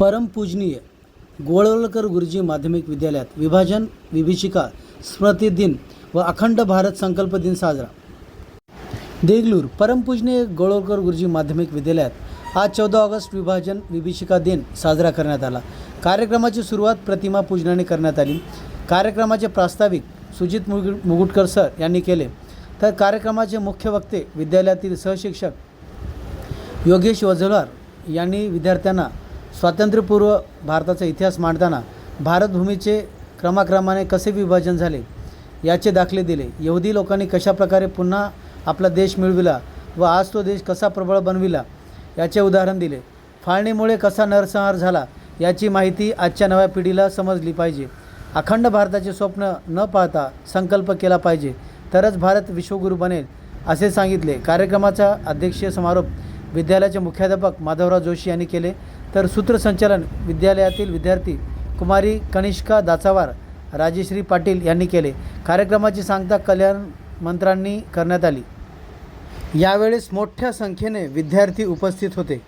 परमपूजनीय गोळवलकर गुरुजी माध्यमिक विद्यालयात विभाजन विभीषिका स्मृतिदिन व अखंड भारत संकल्प दिन साजरा. देगलूर परमपूजनीय गोळवलकर गुरुजी माध्यमिक विद्यालयात आज चौदा ऑगस्ट विभाजन विभीषिका दिन साजरा करण्यात आला. कार्यक्रमाची सुरुवात प्रतिमा पूजनाने करण्यात आली. कार्यक्रमाचे प्रास्ताविक सुजित मुगु मुगुटकर सर यांनी केले. तर कार्यक्रमाचे मुख्य वक्ते विद्यालयातील सहशिक्षक योगेश वझलवार यांनी विद्यार्थ्यांना स्वातंत्र्यपूर्व भारताचा इतिहास मांडताना भारतभूमीचे क्रमाक्रमाने कसे विभाजन झाले याचे दाखले दिले. यहुदी लोकांनी कशाप्रकारे पुन्हा आपला देश मिळविला व आज तो देश कसा प्रबळ बनविला याचे उदाहरण दिले. फाळणीमुळे कसा नरसंहार झाला याची माहिती आजच्या नव्या पिढीला समजली पाहिजे. अखंड भारताचे स्वप्न न पाहता संकल्प केला पाहिजे. तरच भारत विश्वगुरू बनेल असे सांगितले. कार्यक्रमाचा अध्यक्षीय समारोप विद्यालयाचे मुख्याध्यापक माधवराव जोशी यांनी केले. तर सूत्रसंचालन विद्यालयातील विद्यार्थी कुमारी कनिष्का दाचावार राजेश्री पाटील यांनी केले. कार्यक्रमाची सांगता कल्याण मंत्र्यांनी करण्यात आली. यावेळेस मोठ्या संख्येने विद्यार्थी उपस्थित होते.